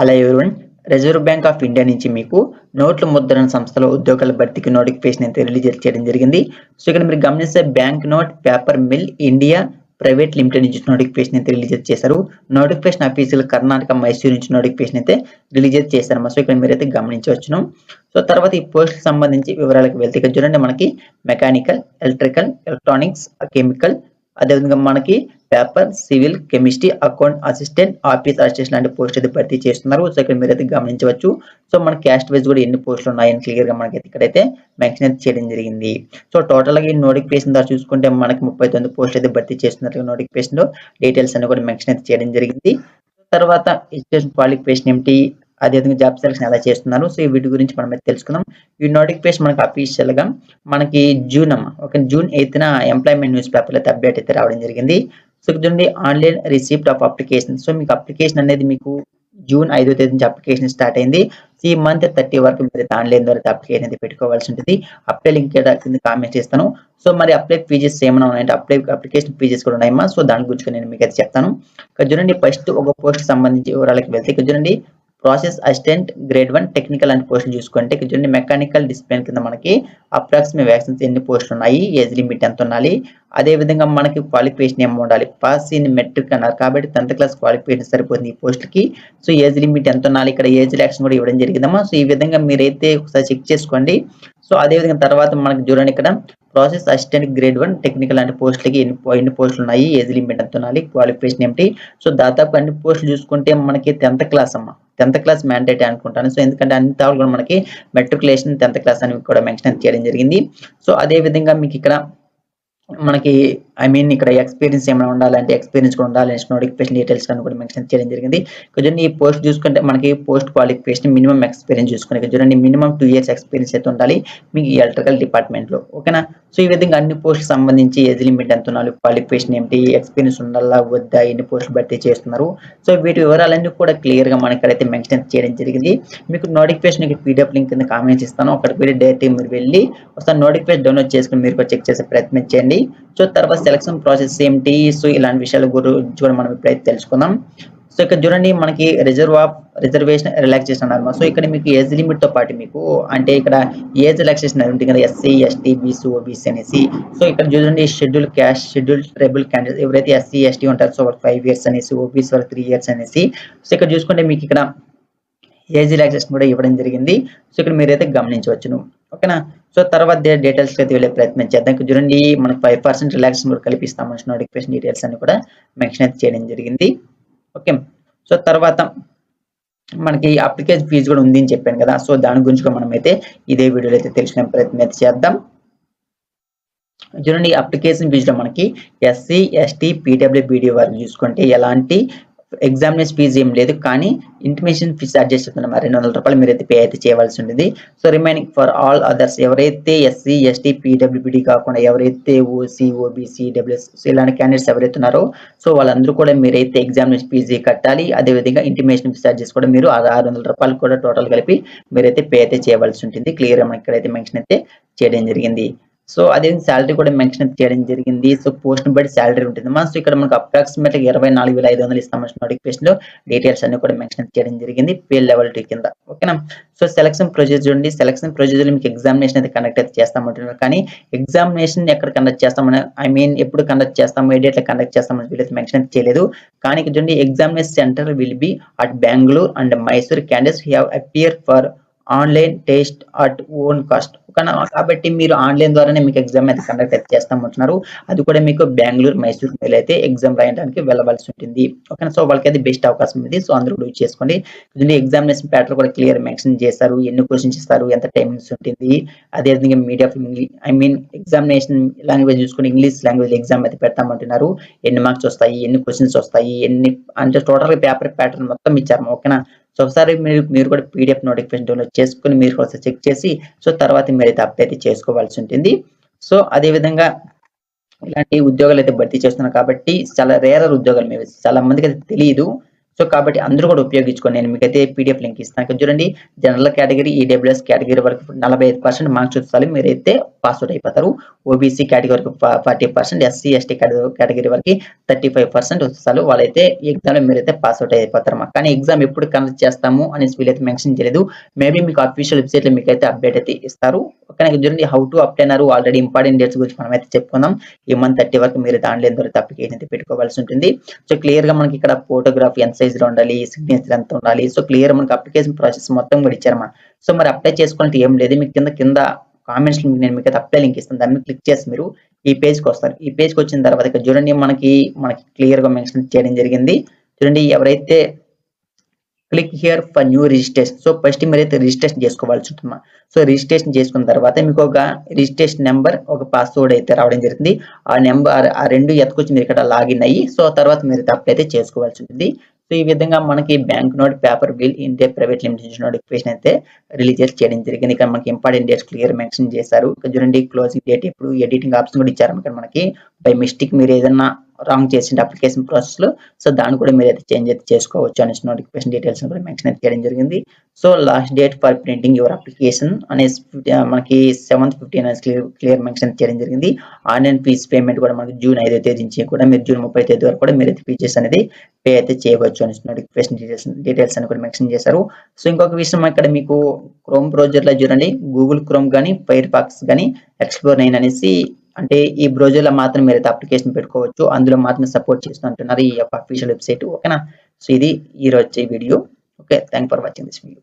Hello everyone reserve bank of India నుంచి మీకు నోట్ల ముద్రణ సంస్థలో ఉద్యోగాల భర్తీకి నోటిఫికేషన్ అయితే రిలీజ్ చేయడం జరిగింది. సో ఇక్కడ మీరు గమనిస్తే bank note paper mill India private limited నుంచి నోటిఫికేషన్ అయితే రిలీజ్ చేశారు. నోటిఫికేషన్ ఆఫీసులు కర్ణాటక మైసూరు నుంచి నోటిఫికేషన్ అయితే రిలీజ్ చేశారు. సో ఇక్కడ మీరైతే గమనించవచ్చును. సో తర్వాత ఈ పోస్ట్ సంబంధించి వివరాలకు వెళ్తే చూడండి మనకి మెకానికల్ ఎలక్ట్రికల్ ఎలక్ట్రానిక్స్ కెమికల్ అదేవిధంగా మనకి paper civil chemistry account assistant office assistant లాంటి పోస్ట్ అయితే భర్తీ చేస్తున్నారు. సో ఇక్కడ మీరైతే గమనించవచ్చు. సో మన క్యాస్ట్ వైజ్ కూడా ఎన్ని పోస్టులు ఉన్నాయని క్లియర్గా మనకి ఇక్కడైతే మెన్షన్ అయితే చేయడం జరిగింది. సో టోటల్గా ఈ నోటిఫికేషన్ ద్వారా చూసుకుంటే మనకి ముప్పై తొమ్మిది పోస్టులు అయితే భర్తీ చేస్తున్నట్లు నోటిఫికేషన్లో డీటెయిల్స్ అన్ని కూడా మెన్షన్ అయితే చేయడం జరిగింది. తర్వాత ఎడ్యుకేషన్ క్వాలిఫికేషన్ ఏమిటి అదేవిధంగా జాబ్ సెలక్షన్ ఎలా చేస్తున్నారు? సో ఈ వీటి గురించి మనం అయితే తెలుసుకుందాం. ఈ నోటిఫికేషన్ మనకి అఫీషియల్గా మనకి జూన్ అమ్మ okay June eighth employment news paper అయితే అప్డేట్ అయితే రావడం జరిగింది. చూడండి online receipt of application. So మీకు అప్లికేషన్ అనేది మీకు జూన్ ఐదో తేదీ నుంచి అప్లికేషన్ స్టార్ట్ అయింది. ఈ మంత్ థర్టీ వరకు మీరు ఆన్లైన్ ద్వారా అప్లికేషన్ అయితే పెట్టుకోవాల్సి ఉంటుంది. అప్లై లింక్ కింద కామెంట్ చేస్తాను. సో మరి అప్లై ఫీజెస్ ఏమైనా ఉన్నాయంటే అప్లై అప్లికేషన్ ఫీజెస్ కూడా ఉన్నాయమ్మా. సో దాని గురించి నేను మీకు అయితే చెప్తాను. ఇక్కడ చూడండి ఫస్ట్ ఒక పోస్ట్ సంబంధించి వివరాలకు వెళ్తే ఇక్కడ చూడండి process assistant grade one technical and పోస్టులు చూసుకుంటే ఇక్కడ చూడండి మెకానికల్ డిసిప్లిన్ కింద మనకి అప్రాక్సిమేట్ వ్యాక్సిన్స్ ఎన్ని పోస్టులు ఉన్నాయి ఏజ్ లిమిట్ ఎంత ఉండాలి అదే విధంగా మనకి క్వాలిఫికేషన్ ఏమో ఉండాలి. పాస్ ఇన్ మెట్రిక్ అన్నారు కాబట్టి టెన్త్ క్లాస్ క్వాలిఫికేషన్ సరిపోతుంది ఈ పోస్టులకి. సో ఏజ్ లిమిట్ ఎంత ఉండాలి ఇక్కడ ఏజ్ రిలాక్షన్ కూడా ఇవ్వడం జరిగిందమ్మా. సో ఈ విధంగా మీరైతే ఒకసారి చెక్ చేసుకోండి. సో అదే విధంగా తర్వాత మనకి చూడండి ఇక్కడ process assistant grade one technical అంటే పోస్టులకి ఎన్ని ఎన్ని పోస్టులు ఉన్నాయి ఏజ్ లిమిట్ ఎంత ఉండాలి క్వాలిఫికేషన్ ఏమిటి. సో దాదాపు అన్ని పోస్టులు చూసుకుంటే మనకి టెన్త్ క్లాస్ అమ్మ. టెన్త్ క్లాస్ మ్యాండేట్ అనుకుంటాను. సో ఎందుకంటే అన్ని తావులు కూడా మనకి మెట్రికులేషన్ టెన్త్ క్లాస్ అని కూడా మెన్షన్ చేయడం జరిగింది. సో అదే విధంగా మీకు ఇక్కడ మనకి ఐ మీన్ ఇక్కడ ఎక్స్పీరియన్స్ ఏమైనా ఉండాలంటే ఎక్స్పీరియన్స్ కూడా ఉండాలి. నోటిఫికేషన్ డీటెయిల్స్ అని కూడా మెన్షన్ చేయడం జరిగింది. చూడండి ఈ పోస్ట్ చూసుకుంటే మనకి పోస్ట్ క్వాలిఫికేషన్ మినిమం ఎక్స్పీరియన్స్ చూసుకునే చూడండి మినిమం టూ ఇయర్స్ ఎక్స్పీరియన్స్ అయితే ఉండాలి మీకు ఎలక్ట్రికల్ డిపార్ట్మెంట్లో. ఓకేనా సో ఈ విధంగా అన్ని పోస్ట్ సంబంధించి ఏజ్ లిమిట్ ఎంత ఉన్నారు క్వాలిఫికేషన్ ఏమిటి ఎక్స్పీరియన్స్ ఉండాలా వద్దా ఎన్ని పోస్టులు భర్తీ చేస్తున్నారు? సో వీటి వివరాలన్నీ కూడా క్లియర్గా మనకి ఇక్కడైతే మెన్షన్ చేయడం జరిగింది. మీకు నోటిఫికేషన్ పీడిఎఫ్ లింక్ కింద కామెంట్స్ ఇస్తాను. అక్కడికి వెళ్ళి డైరెక్ట్ మీరు వెళ్ళి ఒకసారి నోటిఫికేషన్ డౌన్లోడ్ చేసుకుని మీరు చెక్ చేసే ప్రయత్నం చేయండి. సో తర్వాత సెలక్షన్ ప్రాసెస్ ఏంటి సో ఇలాంటి విషయాల గురించి కూడా మనం ఇప్పుడైతే తెలుసుకుందాం. సో ఇక్కడ చూడండి మనకి రిజర్వ్ ఆఫ్ రిజర్వేషన్ రిలాక్సేషన్ అన్నమాట. సో ఇక్కడ మీకు ఏజ్ లిమిట్తో పాటు మీకు అంటే ఇక్కడ ఏజ్ రిలాక్సేషన్ ఉంటుంది కదా ఎస్సీ ఎస్టీ బీసీ ఓబీసీ అనేసి. సో ఇక్కడ చూడండి schedule caste schedule tribal candidate ఎవరైతే ఎస్సీ ఎస్టీ ఉంటారో సో ఫైవ్ ఇయర్స్ అనేసి ఓబీసీ వాళ్ళకి త్రీ ఇయర్స్ అనేసి. సో ఇక్కడ చూసుకుంటే మీకు ఇక్కడ ఏజ్ రిలాక్సేషన్ కూడా ఇవ్వడం జరిగింది. సో ఇక్కడ మీరైతే గమనించవచ్చును. ఓకేనా? సో తర్వాత డీటెయిల్స్ అయితే వెళ్ళే ప్రయత్నం చేద్దాం. చూడండి మనకు ఫైవ్ పర్సెంట్ రిలాక్సేషన్ కూడా కల్పిస్తాం. నోటిఫికేషన్ డీటెయిల్స్ అన్ని కూడా మెన్షన్ అయితే చేయడం జరిగింది. ఓకే. సో తర్వాత మనకి అప్లికేషన్ ఫీజు కూడా ఉంది అని చెప్పాను కదా. సో దాని గురించి కూడా మనం అయితే ఇదే వీడియోలో అయితే తెలుసుకునే ప్రయత్నం అయితే చేద్దాం. చూడండి అప్లికేషన్ ఫీజులో మనకి ఎస్సీ ఎస్టీ పీడబ్ల్యూ బీడీ వరకు చూసుకుంటే ఎలాంటి ఎగ్జామినేషన్ ఫీజు ఏం లేదు కానీ ఇంటిమేషన్ ఫీజు అడ్జస్ట్ చేస్తున్నాం రెండు వందల రూపాయలు మీరైతే పే అయితే చేయవలసి ఉంటుంది so remaining for all others ఎవరైతే ఎస్సీ ఎస్టీ పీడబ్ల్యూబీడీ కాకుండా ఎవరైతే ఓసీ ఓబీసీ డబ్ల్యూఎస్ ఇలాంటి క్యాండిడేట్స్ ఎవరైతే ఉన్నారో సో వాళ్ళందరూ కూడా మీరైతే ఎగ్జామినేషన్ ఫీజు కట్టాలి. అదేవిధంగా ఇంటిమేషన్ ఫీజు చార్జెస్ కూడా మీరు ఆరు వందల రూపాయలు కూడా టోటల్ కలిపి మీరైతే పే అయితే చేయవలసి ఉంటుంది. క్లియర్ మనకి ఇక్కడైతే మెన్షన్ అయితే చేయడం జరిగింది. సో అదే శాలరీ కూడా మెన్షన్ చేయడం జరిగింది. సో పోస్ట్ని బట్టి శాలరీ ఉంటుంది. మా సో ఇక్కడ మనకు అప్రాక్సిమేట్ ఇరవై నాలుగు వేల ఐదు వందలు ఇస్తాం నోటిఫికేషన్లో. డీటెయిల్స్ అన్ని కూడా మెన్షన్ చేయడం జరిగింది. పే లెవెల్ టూ కింద. ఓకేనా సో సెలక్షన్ ప్రొసీజర్ చూడండి. సెలక్షన్ ప్రొసీజర్ మీకు ఎగ్జామినేషన్ అయితే కండక్ట్ అయితే చేస్తామంటున్నారు. కానీ ఎగ్జామినేషన్ ఎక్కడ కండక్ట్ చేస్తామని ఐ మీన్ ఎప్పుడు కండక్ట్ చేస్తాము ఏ డేట్లో కండక్ట్ చేస్తామని వీళ్ళైతే మెన్షన్ చేయలేదు. కానీ చూడండి examination centre will be at Bengaluru and Mysore candidates have appear for online test at own cost. కాబట్టి మీరు ఆన్లైన్ ద్వారానే మీకు ఎగ్జామ్ అయితే కండక్ట్ అయితే చేస్తామంటున్నారు అది కూడా మీకు బెంగళూరు మైసూర్ ಮೇಲೆ అయితే ఎగ్జామ్ రాయడానికి వెళ్ళవలసి ఉంటుంది. ఓకేనా? సో వాళ్ళకి అయితే బెస్ట్ అవకాశం ఉంది సో అందరూ యూజ్ చేసుకోండి. ఎగ్జామినేషన్ ప్యాటర్న్ కూడా క్లియర్ మెన్షన్ చేస్తారు ఎన్ని క్వశ్చన్స్ ఇస్తారు? ఎంత టైమింగ్స్ ఉంటుంది? అదేవిధంగా media I mean examination language చూసుకుని ఇంగ్లీష్ లాంగ్వేజ్ ఎగ్జామ్ అయితే పెడతామంటున్నారు ఎన్ని మార్క్స్ వస్తాయి? ఎన్ని క్వశ్చన్స్ వస్తాయి? ఎన్ని అంటే టోటల్ పేపర్ ప్యాటర్న్ మొత్తం ఇచ్చారు. ఓకేనా? సో ఒకసారి మీరు మీరు కూడా పీడిఎఫ్ నోటిఫికేషన్ డౌన్లోడ్ చేసుకుని మీరు ఒకసారి చెక్ చేసి సో తర్వాత మీరైతే అప్లై అయితే చేసుకోవాల్సి ఉంటుంది. సో అదే విధంగా ఇలాంటి ఉద్యోగాలు అయితే భర్తీ చేస్తున్నారు కాబట్టి చాలా రేరర్ ఉద్యోగాలు మేము చాలా మందికి అయితే తెలియదు. సో కాబట్టి అందరూ కూడా ఉపయోగించుకోండి నేను మీకైతే పీడిఎఫ్ లింక్ ఇస్తాను. ఇక్కడ చూడండి జనరల్ కేటగిరీ ఈడబ్ల్యూఎస్ కేటగిరీ వరకు నలభై ఐదు పర్సెంట్ మార్క్స్ చూస్తాలి మీరైతే పాస్ అవుట్ అయిపోతారు ఓబీసీ కేటగిరీ వరకు forty percent SC ST category వరకు థర్టీ ఫైవ్ పర్సెంట్ వస్తారు వాళ్ళైతే ఎగ్జామ్లో మీరైతే పాస్ అవుట్ అయిపోతారు అన్నమాట. కానీ ఎగ్జామ్ ఎప్పుడు కండక్ట్ చేస్తాము అనేసి వీళ్ళైతే మెన్షన్ చేయలేదు. మేబీ మీకు అఫీషియల్ వెబ్సైట్లో మీకు అయితే అప్డేట్ అయితే ఇస్తారు. కానీ చూడండి హౌ టు అప్లై అన్నారు ఆల్రెడీ ఇంపార్టెంట్ డేట్స్ గురించి మనం అయితే చెప్పుకుందాం ఈ మంత్ థర్టీ వరకు మీరు దాంట్లో ఎందుకు అప్లికేషన్ అయితే పెట్టుకోవాల్సి ఉంటుంది. సో క్లియర్గా మనకి ఇక్కడ ఫోటోగ్రఫీ ఎంత సైజ్ ఉండాలి సిగ్నేచర్ ఎంత ఉండాలి. సో క్లియర్ మనకి అప్లికేషన్ ప్రాసెస్ మొత్తం కూడా ఇచ్చారన్నమాట సో మరి అప్లై చేసుకోవాలంటే ఏం లేదు. మీకు కింద కింద కామెంట్స్ నేను మీకు అయితే అప్లై లింక్ ఇస్తాను. దాన్ని క్లిక్ చేసి మీరు ఈ పేజ్కి వస్తారు. ఈ పేజ్కి వచ్చిన తర్వాత ఇక్కడ చూడండి మనకి మనకి క్లియర్గా మెన్షన్ చేయడం జరిగింది. చూడండి ఎవరైతే click here for new registration so first మీరైతే రిజిస్ట్రేషన్ చేసుకోవాల్సి ఉంటుంది సో రిజిస్ట్రేషన్ చేసుకున్న తర్వాత మీకు ఒక రిజిస్ట్రేషన్ నెంబర్ ఒక పాస్వర్డ్ అయితే రావడం జరిగింది. ఆ నెంబర్ ఆ రెండు ఎత్తుకొచ్చి మీరు ఇక్కడ లాగిన్ అయ్యి సో తర్వాత మీరు అప్లై అయితే చేసుకోవాల్సి ఉంటుంది. సో ఈ విధంగా మనకి bank note paper bill India private limited notification అయితే రిలీజ్ చేయడం జరిగింది. ఇక్కడ మనకి ఇంపార్టెంట్ డేట్స్ క్లియర్ మెన్షన్ చేశారు. చూడండి క్లోజింగ్ డేట్ ఇప్పుడు ఎడిటింగ్ ఆప్షన్ కూడా ఇచ్చారు. ఇక్కడ మనకి బై మిస్టేక్ మీరు ఏదైనా రాంగ్ చేసిన అప్లికేషన్ ప్రాసెస్లో. సో దాన్ని కూడా మీరు అయితే చేంజ్ అయితే చేసుకోవచ్చు అనేసి నోటిఫికేషన్ డీటెయిల్స్ కూడా మెన్షన్ అయితే చేయడం జరిగింది. So last date for printing your application అనేసి మనకి సెవెంత్ ఫిఫ్టీన్ అనేసి క్లియర్ క్లియర్ మెన్షన్ చేయడం జరిగింది. ఆన్లైన్ ఫీజ్ పేమెంట్ కూడా మనకి జూన్ ఐదో తేదీ నుంచి కూడా మీరు జూన్ ముప్పై తేదీ వరకు కూడా మీరు అయితే ఫీజెస్ అనేది పే అయితే చేయవచ్చు అనేసి నోటిఫికేషన్ డీటెయిల్స్ డీటెయిల్స్ అని కూడా మెన్షన్ చేశారు. సో ఇంకొక విషయం ఇక్కడ మీకు క్రోమ్ బ్రౌజర్ చూడండి. గూగుల్ క్రోమ్ కానీ ఫైర్ ఫాక్స్ కానీ ఎక్స్ప్లోర్ నైన్ అనేసి అంటే ఈ బ్రౌజర్లో మాత్రం మీరు అయితే అప్లికేషన్ పెట్టుకోవచ్చు. అందులో మాత్రం సపోర్ట్ చేస్తుంటున్నారు ఈ యొక్క అఫీషియల్ వెబ్సైట్ ఓకేనా సో ఇది ఈ రోజు video okay thank for watching this video